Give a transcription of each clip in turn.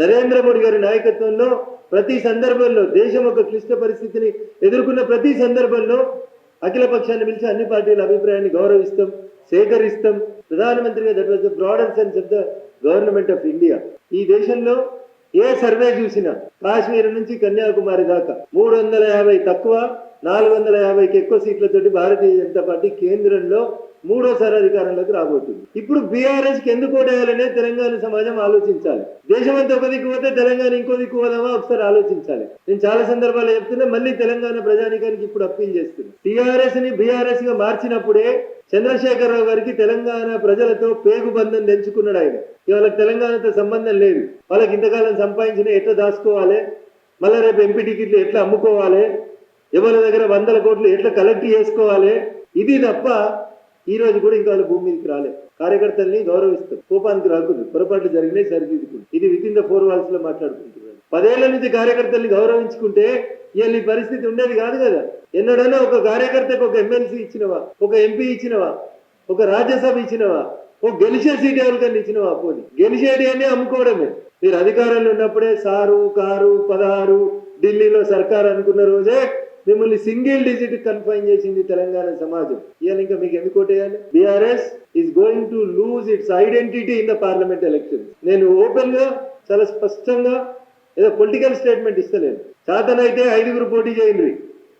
నరేంద్ర మోడీ గారి నాయకత్వంలో ప్రతి సందర్భంలో దేశం ఒక క్లిష్ట పరిస్థితిని ఎదుర్కొన్న ప్రతి సందర్భంలో అఖిల పక్షాన్ని పిలిచి అన్ని పార్టీల అభిప్రాయాన్ని గౌరవిస్తాం సేకరిస్తాం. ప్రధానమంత్రిగా that was the broader sense of the government of India. ఈ దేశంలో ఏ సర్వే చూసినా కాశ్మీర్ నుంచి కన్యాకుమారి దాకా మూడు వందల యాభై తక్కువ నాలుగు వందల యాభైకి ఎక్కువ సీట్లతోటి భారతీయ జనతా పార్టీ కేంద్రంలో మూడోసారి అధికారంలోకి రాబోతుంది. ఇప్పుడు బీఆర్ఎస్కి ఎందుకు ఓటేయాలనే తెలంగాణ సమాజం ఆలోచించాలి. దేశమంతా ఒక దిక్కు పోతే తెలంగాణ ఇంకో దిక్కు పోదామా? ఒకసారి ఆలోచించాలి. నేను చాలా సందర్భాలు చెప్తున్నా మళ్ళీ తెలంగాణ ప్రజానికానికి ఇప్పుడు అప్పీల్ చేస్తున్నా. టీఆర్ఎస్ని బీఆర్ఎస్గా మార్చినప్పుడే చంద్రశేఖరరావు గారికి తెలంగాణ ప్రజలతో పేగు బంధం తెంచుకున్నాడు ఆయన. ఇవాళ తెలంగాణతో సంబంధం లేదు. వాళ్ళకి ఇంతకాలం సంపాదించిన ఎట్లా దాచుకోవాలి? మళ్ళీ రేపు ఎంపీ టికెట్లు ఎట్లా అమ్ముకోవాలి? ఎవరి దగ్గర వందల కోట్లు ఎట్లా కలెక్ట్ చేసుకోవాలి? ఇది తప్ప ఈ రోజు కూడా ఇంకా వాళ్ళు భూమి మీదకి రాలేదు. కార్యకర్తల్ని గౌరవిస్తారు. కోపానికి రాకుండా పొరపాట్లు జరిగినాయి సరిదిద్దుకుంటుంది ఇది విత్ ఇన్ ద ఫోర్ వాల్స్లో మాట్లాడుకుంటున్నారు పదేళ్ళ నుంచి కార్యకర్తల్ని గౌరవించుకుంటే వీళ్ళ ఈ పరిస్థితి ఉండేది కాదు కదా. ఎన్నడైనా ఒక కార్యకర్తకు ఒక ఎమ్మెల్సీ ఇచ్చినవా? ఒక ఎంపీ ఇచ్చినవా? ఒక రాజ్యసభ ఇచ్చినవా? ఓ గెలిచే సీట్ ఎవరికన్నా ఇచ్చినవా? పోని. గెలిచేటి అని అమ్ముకోవడమే. మీరు అధికారంలో ఉన్నప్పుడే సారు కారు పదహారు ఢిల్లీలో సర్కార్ అనుకున్న రోజే మిమ్మల్ని సింగిల్ డిజిట్ కన్ఫైన్ చేసింది తెలంగాణ సమాజం. ఇవాళ ఇంకా మీకు ఎందుకు ఓటేయాలి? BRS is going to lose its identity in the parliament election నేను ఓపెన్గా చాలా స్పష్టంగా ఏదో పొలిటికల్ స్టేట్మెంట్ ఇస్తలేను. చాతనైతే ఐదుగురు పోటీ చేయండి.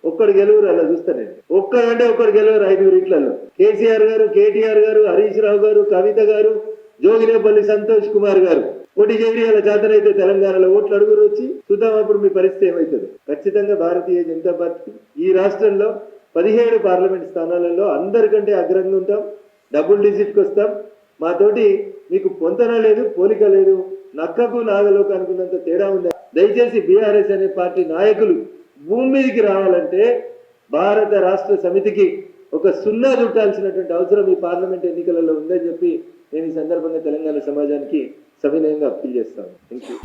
ఒక్కడు గెలువురు అలా చూస్తానండి ఒక్కడంటే ఒక్కడు గెలువరు ఐదుగురు ఇట్లలో. కేసీఆర్ గారు కేటీఆర్ గారు హరీష్ రావు గారు కవిత గారు జోగినేపల్లి సంతోష్ కుమార్ గారు. పోటీ చేయాల అలా చేతనైతే తెలంగాణలో ఓట్లు అడుగురు వచ్చి చూద్దాం అప్పుడు మీ పరిస్థితి ఏమవుతుంది ఖచ్చితంగా భారతీయ జనతా పార్టీ ఈ రాష్ట్రంలో పదిహేడు పార్లమెంట్ స్థానాలలో అందరికంటే అగ్రంగా ఉంటాం. డబుల్ డిజిట్కి వస్తాం. మాతోటి మీకు పొంతన లేదు పోలిక లేదు. నక్కకు నాగలోకి అనుకున్నంత తేడా ఉంది? దయచేసి బీఆర్ఎస్ అనే పార్టీ నాయకులు భూమి మీదకి రావాలంటే భారత రాష్ట్ర సమితికి ఒక సున్నా చుట్టాల్సినటువంటి అవసరం ఈ పార్లమెంట్ ఎన్నికలలో ఉందని చెప్పి నేను ఈ సందర్భంగా తెలంగాణ సమాజానికి సవినయంగా అప్పీల్ చేస్తాను. Thank you